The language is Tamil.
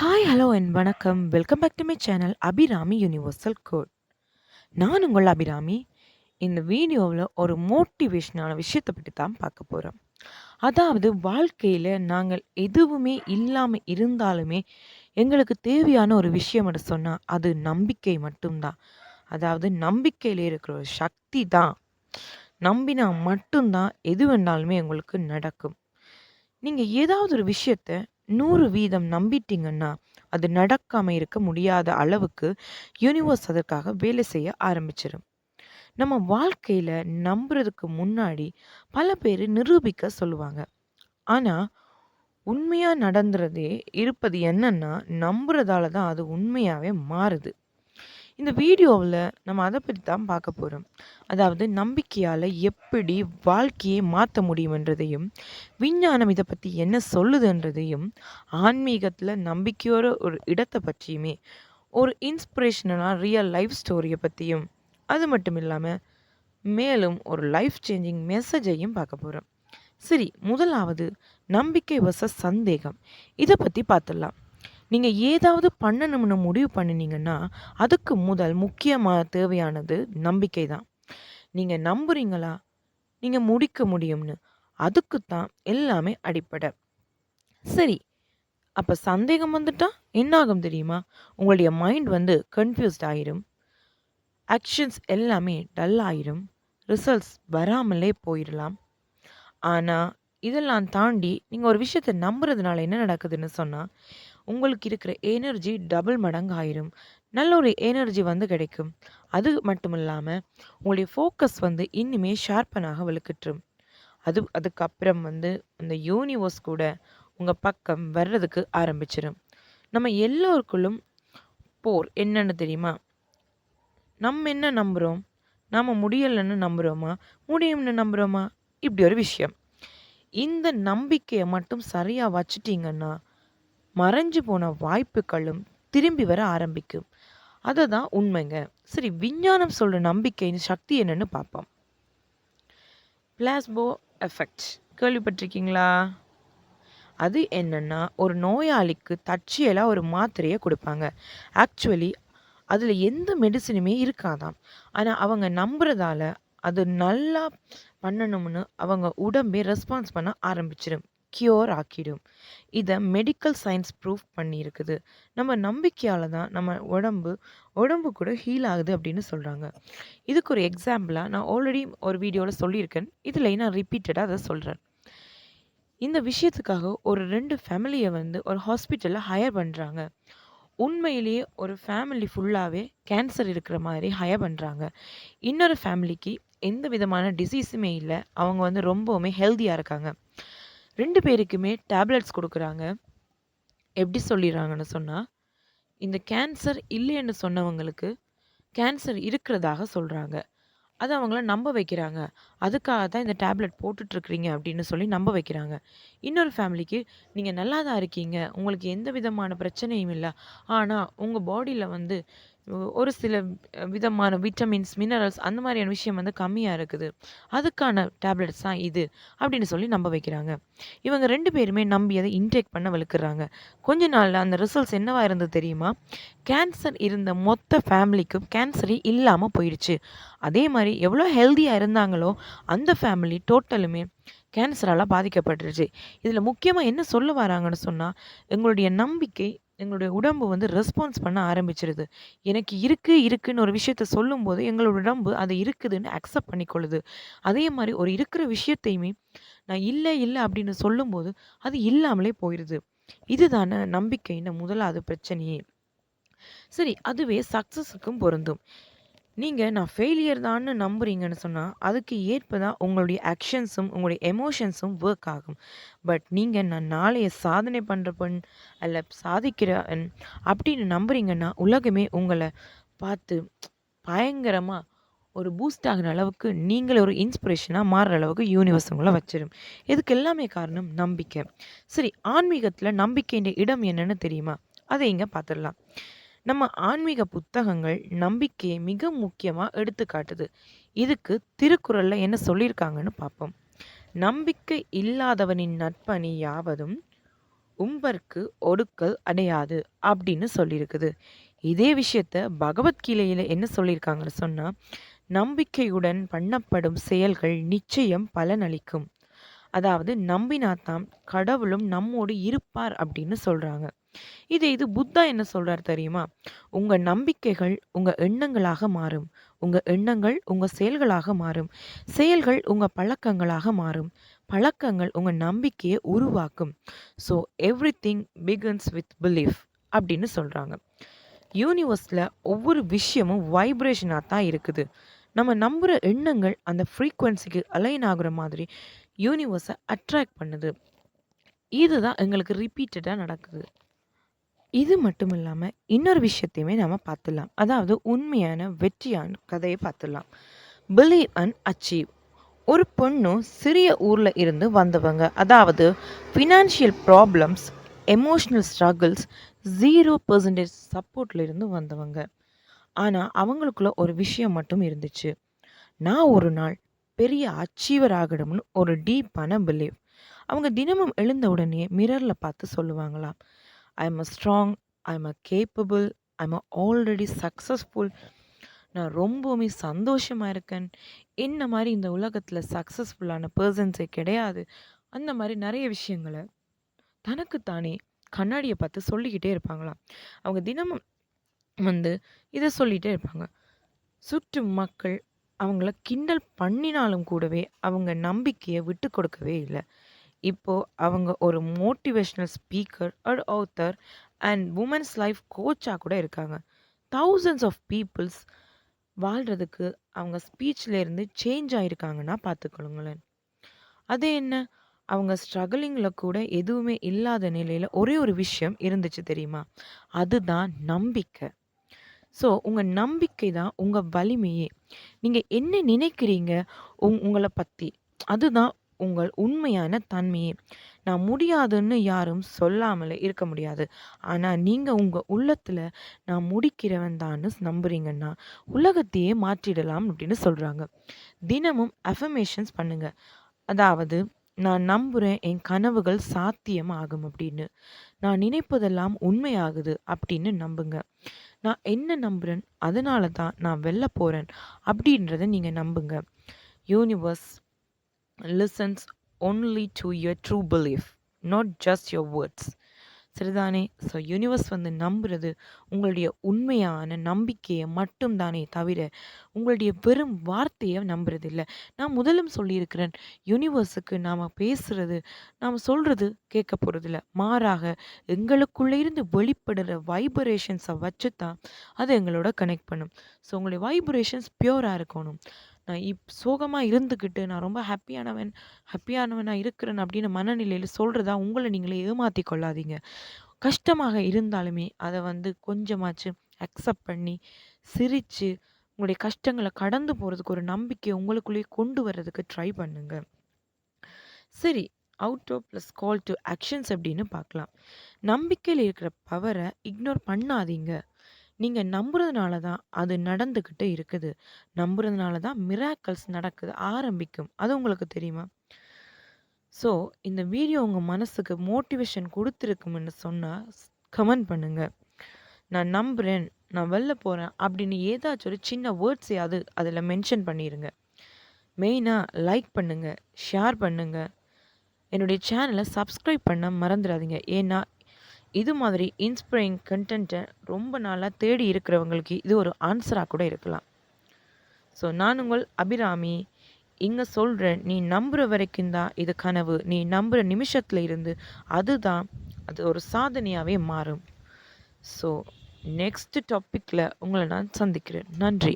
ஹாய் ஹலோ அண்ட் வணக்கம். Welcome back to my channel Abirami universal code நான் உங்கள் அபிராமி இந்த வீடியோவில் ஒரு மோட்டிவேஷனான விஷயத்தை பற்றி தான் பார்க்க போகிறோம் அதாவது வாழ்க்கையில் நாங்கள் எதுவுமே இல்லாமல் இருந்தாலுமே எங்களுக்கு தேவையான ஒரு விஷயம் என்று சொன்னால் அது நம்பிக்கை மட்டும்தான். அதாவது நம்பிக்கையில் இருக்கிற ஒரு சக்தி தான். நம்பினா மட்டும்தான் எது வேணாலுமே உங்களுக்கு நடக்கும். நீங்கள் ஏதாவது ஒரு விஷயத்த நூறு வீதம் நம்பிட்டீங்கன்னா அது நடக்காமல் இருக்க முடியாத அளவுக்கு யூனிவர்ஸ் அதற்காக வேலை செய்ய ஆரம்பிச்சிடும் நம்ம வாழ்க்கையில் நம்புறதுக்கு முன்னாடி பல பேர் நிரூபிக்க சொல்லுவாங்க. ஆனால் உண்மையாக நடந்துறதே இருப்பது என்னன்னா நம்புறதால தான் அது உண்மையாகவே மாறுது. இந்த வீடியோவில் நம்ம அதை பற்றி தான் பார்க்க போகிறோம் அதாவது நம்பிக்கையால் எப்படி வாழ்க்கையை மாற்ற முடியுமென்றதையும் விஞ்ஞானம் இதை பற்றி என்ன சொல்லுதுன்றதையும் ஆன்மீகத்தில் நம்பிக்கையோட ஒரு இடத்தை பற்றியுமே ஒரு இன்ஸ்பிரேஷனலாக ரியல் லைஃப் ஸ்டோரியை பற்றியும் அது மட்டும் இல்லாமல் மேலும் ஒரு லைஃப் சேஞ்சிங் மெசேஜையும் பார்க்க போகிறோம் சரி முதலாவது நம்பிக்கை வச சந்தேகம். இதை பற்றி பார்த்துடலாம். நீங்கள் ஏதாவது பண்ணணும்னு முடிவு பண்ணினீங்கன்னா அதுக்கு முதல் முக்கியமாக தேவையானது நம்பிக்கை தான் நீங்கள் நம்புறீங்களா? நீங்கள் முடிக்க முடியும்னு. அதுக்கு தான் எல்லாமே அடிப்படை. சரி அப்போ சந்தேகம் வந்துட்டா என்ன ஆகும் தெரியுமா? உங்களுடைய மைண்ட் வந்து கன்ஃபியூஸ்ட் ஆயிரும். ஆக்ஷன்ஸ் எல்லாமே டல் ஆயிரும். ரிசல்ட்ஸ் வராமலே போயிடலாம் ஆனால் இதெல்லாம் தாண்டி நீங்கள் ஒரு விஷயத்தை நம்புறதுனால என்ன நடக்குதுன்னு சொன்னால் உங்களுக்கு இருக்கிற எனர்ஜி டபுள் மடங்கு ஆயிரும் நல்ல ஒரு எனர்ஜி வந்து கிடைக்கும். அது மட்டும் இல்லாமல் உங்களுடைய ஃபோக்கஸ் வந்து இன்னுமே ஷார்ப்பனாக வலுக்கிட்டுரும் அது அதுக்கப்புறம் வந்து அந்த யூனிவர்ஸ் கூட உங்கள் பக்கம் வர்றதுக்கு ஆரம்பிச்சிடும் நம்ம எல்லோருக்குள்ளும் போர் என்னன்னு தெரியுமா? நம்ம என்ன நம்புகிறோம் நாம் முடியலைன்னு நம்புகிறோமா முடியும்னு நம்புகிறோமா இப்படி ஒரு விஷயம். இந்த நம்பிக்கையை மட்டும் சரியாக வச்சுட்டீங்கன்னா மறைஞ்சு போன வாய்ப்புகளும் திரும்பி வர ஆரம்பிக்கும். அதை தான் உண்மைங்க. சரி விஞ்ஞானம் சொல்கிற நம்பிக்கையின் சக்தி என்னன்னு பார்ப்போம். Placebo effect. கேள்விப்பட்டிருக்கீங்களா? அது என்னன்னா ஒரு நோயாளிக்கு தற்செயலாக ஒரு மாத்திரையை கொடுப்பாங்க. ஆக்சுவலி அதில் எந்த மெடிசனுமே இருக்காதாம். ஆனால் அவங்க நம்புறதால அது நல்லா பண்ணணும்னு அவங்க உடம்பே ரெஸ்பான்ஸ் பண்ண ஆரம்பிச்சிடும் க்யூர் ஆக்கிடும். இதை மெடிக்கல் சயின்ஸ் ப்ரூஃப் பண்ணியிருக்குது. நம்ம நம்பிக்கையால் தான் நம்ம உடம்பு உடம்பு கூட ஹீல் ஆகுது அப்படின்னு சொல்கிறாங்க இதுக்கு ஒரு எக்ஸாம்பிளாக நான் ஆல்ரெடி ஒரு வீடியோவில் சொல்லியிருக்கேன். இதில் நான் ரிப்பீட்டடாக அதை சொல்கிறேன் இந்த விஷயத்துக்காக ஒரு ரெண்டு ஃபேமிலியை வந்து ஒரு ஹாஸ்பிட்டலில் ஹையர் பண்ணுறாங்க உண்மையிலேயே ஒரு ஃபேமிலி ஃபுல்லாகவே கேன்சர் இருக்கிற மாதிரி ஹையர் பண்ணுறாங்க இன்னொரு ஃபேமிலிக்கு எந்த விதமான டிசீஸுமே இல்லை. அவங்க வந்து ரொம்பவுமே ஹெல்த்தியாக இருக்காங்க. ரெண்டு பேருக்குமே டேப்லெட்ஸ் கொடுக்குறாங்க. எப்படி சொல்லிடுறாங்கன்னு சொன்னால் இந்த கேன்சர் இல்லைன்னு சொன்னவங்களுக்கு கேன்சர் இருக்கிறதாக சொல்கிறாங்க அது அவங்கள நம்ப வைக்கிறாங்க. அதுக்காக தான் இந்த டேப்லெட் போட்டுட்ருக்குறீங்க அப்படின்னு சொல்லி நம்ப வைக்கிறாங்க. இன்னொரு ஃபேமிலிக்கு நீங்கள் நல்லா தான் இருக்கீங்க. உங்களுக்கு எந்த விதமான பிரச்சனையும் இல்லை. ஆனால் உங்கள் பாடியில் வந்து ஒரு சில விதமான விட்டமின்ஸ் மினரல்ஸ் அந்த மாதிரியான விஷயம் வந்து கம்மியாக இருக்குது. அதுக்கான டேப்லெட்ஸ் தான் இது அப்படின்னு சொல்லி நம்ப வைக்கிறாங்க. இவங்க ரெண்டு பேருமே நம்பி அதை இன்டேக் பண்ண வலுக்குறாங்க கொஞ்ச நாளில் அந்த ரிசல்ட்ஸ் என்னவா இருந்தது தெரியுமா? கேன்சர் இருந்த மொத்த ஃபேமிலிக்கும் கேன்சரே இல்லாமல் போயிடுச்சு. அதே மாதிரி எவ்வளோ ஹெல்த்தியாக இருந்தாங்களோ அந்த ஃபேமிலி டோட்டலுமே கேன்சரால் பாதிக்கப்பட்டுருச்சு. இதில் முக்கியமாக என்ன சொல்ல வராங்கன்னு சொன்னால் எங்களுடைய நம்பிக்கை எங்களுடைய உடம்பு வந்து ரெஸ்பான்ஸ் பண்ண ஆரம்பிச்சிருது. எனக்கு இருக்குது இருக்குன்னு ஒரு விஷயத்த சொல்லும்போது எங்களோட உடம்பு அது இருக்குதுன்னு அக்செப்ட் பண்ணிக்கொள்ளுது. அதே மாதிரி ஒரு இருக்கிற விஷயத்தையுமே நான் இல்லை இல்லை அப்படின்னு சொல்லும்போது அது இல்லாமலே போயிடுது இதுதானே நம்பிக்கைன்னு முதலாவது பிரச்சனையே. சரி அதுவே சக்ஸஸுக்கும் பொருந்தும். நீங்கள் நான் ஃபெயிலியர் தான்னு நம்புறீங்கன்னு சொன்னால் அதுக்கு ஏற்ப தான் உங்களுடைய ஆக்ஷன்ஸும் உங்களுடைய எமோஷன்ஸும் ஒர்க் ஆகும். பட் நீங்கள் நான் நாளைய சாதனை பண்ணுற பெண் அல்ல சாதிக்கிறேன் அப்படின்னு நம்புறீங்கன்னா உலகமே உங்களை பார்த்து பயங்கரமாக ஒரு பூஸ்ட் ஆகிற அளவுக்கு நீங்களே ஒரு இன்ஸ்பிரேஷனாக மாறுற அளவுக்கு யூனிவர்ஸ் உங்களை வச்சிடும் இதுக்கு எல்லாமே காரணம் நம்பிக்கை. சரி ஆன்மீகத்தில் நம்பிக்கைன்ற இடம் என்னன்னு தெரியுமா? அதை இங்கே பார்த்துடலாம். நம்ம ஆன்மீக புத்தகங்கள் நம்பிக்கையை மிக முக்கியமாக எடுத்துக்காட்டுது. இதுக்கு திருக்குறளில் என்ன சொல்லியிருக்காங்கன்னு பார்ப்போம். நம்பிக்கை இல்லாதவனின் நட்பணி யாவதும் உம்பர்க்கு ஒடுக்கல் அடையாது அப்படின்னு சொல்லியிருக்குது. இதே விஷயத்த பகவத்கீதையில் என்ன சொல்லியிருக்காங்கன்னு சொன்னால் நம்பிக்கையுடன் பண்ணப்படும் செயல்கள் நிச்சயம் பலனளிக்கும். அதாவது நம்பினாதான் கடவுளும் நம்மோடு இருப்பார் அப்படின்னு சொல்கிறாங்க இதே இது புத்தா என்ன சொல்றார் தெரியுமா? உங்க நம்பிக்கைகள் உங்க எண்ணங்களாக மாறும். உங்க எண்ணங்கள் உங்க செயல்களாக மாறும். செயல்கள் உங்க பழக்கங்களாக மாறும். பழக்கங்கள் உங்க நம்பிக்கையை உருவாக்கும். So everything begins with belief அப்படின்னு சொல்றாங்க. யூனிவர்ஸில் ஒவ்வொரு விஷயமும் வைப்ரேஷனாக தான் இருக்குது. நம்ம நம்புகிற எண்ணங்கள் அந்த ஃப்ரீக்குவென்சிக்கு அலைன் ஆகுற மாதிரி யூனிவர்ஸை அட்ராக்ட் பண்ணுது. இதுதான் எங்களுக்கு ரிப்பீட்டடாக நடக்குது. இது மட்டும் இல்லாமல் இன்னொரு விஷயத்தையுமே நம்ம பார்த்துடலாம். அதாவது உண்மையான வெற்றியான கதையை பார்த்துடலாம். பிலீவ் அண்ட் அச்சீவ் ஒரு பொண்ணும் சிறிய ஊரில் இருந்து வந்தவங்க. அதாவது financial problems emotional struggles zero percentage சப்போர்ட்டில் இருந்து வந்தவங்க. ஆனால் அவங்களுக்குள்ள ஒரு விஷயம் மட்டும் இருந்துச்சு. நான் ஒரு நாள் பெரிய அச்சீவர் ஆகணும்னு ஒரு டீப்பான பிலீவ் அவங்க தினமும் எழுந்த உடனே மிரரில் பார்த்து சொல்லுவாங்களாம். I am a strong I am a capable I am already successful நான் ரொம்பவுமே சந்தோஷமாக இருக்கேன். என்ன மாதிரி இந்த உலகத்தில் சக்ஸஸ்ஃபுல்லான பர்சன்ஸே கிடையாது. அந்த மாதிரி நிறைய விஷயங்களை தனக்குத்தானே கண்ணாடியை பார்த்து சொல்லிக்கிட்டே இருப்பாங்களாம். அவங்க தினமும் வந்து இதை சொல்லிகிட்டே இருப்பாங்க. சுற்று மக்கள் அவங்கள கிண்டல் பண்ணினாலும் கூடவே அவங்க நம்பிக்கையை விட்டு கொடுக்கவே இல்லை. இப்போது அவங்க ஒரு motivational speaker and author and women's life கோச்சாக கூட இருக்காங்க. தௌசண்ட்ஸ் ஆஃப் பீப்புள்ஸ் வாழ்கிறதுக்கு அவங்க ஸ்பீச்லேருந்து சேஞ்ச் ஆகிருக்காங்கன்னா பார்த்துக்கொள்ளுங்களேன். அது என்ன? அவங்க ஸ்ட்ரகிளிங்கில் கூட எதுவுமே இல்லாத நிலையில் ஒரே ஒரு விஷயம் இருந்துச்சு தெரியுமா? அதுதான் நம்பிக்கை. ஸோ உங்கள் நம்பிக்கை தான் உங்கள் வலிமையே. நீங்கள் என்ன நினைக்கிறீங்க? உங் உங்களை பற்றி அதுதான் உங்கள் உண்மையான தன்மையே. நான் முடியாதுன்னு யாரும் சொல்லாமல் இருக்க முடியாது. ஆனால் நீங்கள் உங்கள் உள்ளத்தில் நான் முடிக்கிறவன் தான்னு நம்புறீங்கன்னா உலகத்தையே மாற்றிடலாம் அப்படின்னு சொல்கிறாங்க தினமும் அஃபர்மேஷன்ஸ் பண்ணுங்கள் அதாவது நான் நம்புகிறேன் என் கனவுகள் சாத்தியம் ஆகும் அப்படின்னு. நான் நினைப்பதெல்லாம் உண்மையாகுது அப்படின்னு நம்புங்க. நான் என்ன நம்புகிறேன் அதனால தான் நான் வெளில போகிறேன் அப்படின்றத நீங்கள் நம்புங்க. Universe listens only to your true belief not just your words சரிதானே? ஸோ யூனிவர்ஸ் வந்து நம்புறது உங்களுடைய உண்மையான நம்பிக்கையை மட்டும் தானே தவிர உங்களுடைய வெறும் வார்த்தையை நம்புறது இல்லை. நான் முதலும் சொல்லியிருக்கிறேன் யூனிவர்ஸுக்கு நாம் பேசுறது நாம் சொல்கிறது கேட்க போகிறதில்ல மாறாக எங்களுக்குள்ளே இருந்து வெளிப்படுற வைப்ரேஷன்ஸை வச்சு தான் அதை எங்களோட கனெக்ட் பண்ணும். ஸோ உங்களுடைய வைப்ரேஷன்ஸ் பியூராக இருக்கணும். நான் இப் சோகமாக இருந்துக்கிட்டு நான் ரொம்ப ஹாப்பியானவன் ஹாப்பியானவனாக இருக்கிறேன் அப்படின்னு மனநிலையில் சொல்கிறதா உங்களை நீங்களே ஏமாற்றி கொள்ளாதீங்க. கஷ்டமாக இருந்தாலுமே அதை வந்து கொஞ்சமாச்சு அக்செப்ட் பண்ணி சிரித்து உங்களுடைய கஷ்டங்களை கடந்து போகிறதுக்கு ஒரு நம்பிக்கை உங்களுக்குள்ளேயே கொண்டு வர்றதுக்கு ட்ரை பண்ணுங்க. சரி out of plus call to actions அப்படின்னு பார்க்கலாம். நம்பிக்கையில் இருக்கிற பவரை இக்னோர் பண்ணாதீங்க. நீங்கள் நம்புறதுனால தான் அது நடந்துக்கிட்டு இருக்குது. நம்புறதுனால தான் மிராக்கல்ஸ் நடக்குது ஆரம்பிக்கும். அது உங்களுக்கு தெரியுமா? ஸோ இந்த வீடியோ உங்கள் மனசுக்கு மோட்டிவேஷன் கொடுத்துருக்கும்னு சொன்னால் கமெண்ட் பண்ணுங்கள் நான் நம்புகிறேன் நான் வெளில போகிறேன் அப்படின்னு ஏதாச்சும் ஒரு சின்ன வேர்ட்ஸையாவது அதில் மென்ஷன் பண்ணிடுங்க மெயினாக லைக் பண்ணுங்கள் ஷேர் பண்ணுங்கள் என்னுடைய சேனலை சப்ஸ்கிரைப் பண்ண மறந்துடாதீங்க. ஏன்னா இது மாதிரி இன்ஸ்பிரிங் கண்டென்ட்டை ரொம்ப நாளாக தேடி இருக்கிறவங்களுக்கு இது ஒரு ஆன்சராக கூட இருக்கலாம். ஸோ நான் உங்கள் அபிராமி. இங்கே சொல்கிறேன் நீ நம்புகிற வரைக்கும் தான் இது கனவு. நீ நம்புகிற நிமிஷத்தில் இருந்து அதுதான் அது ஒரு சாதனையாகவே மாறும். ஸோ நெக்ஸ்ட் டாப்பிக்கில் உங்களை நான் சந்திக்கிறேன். நன்றி.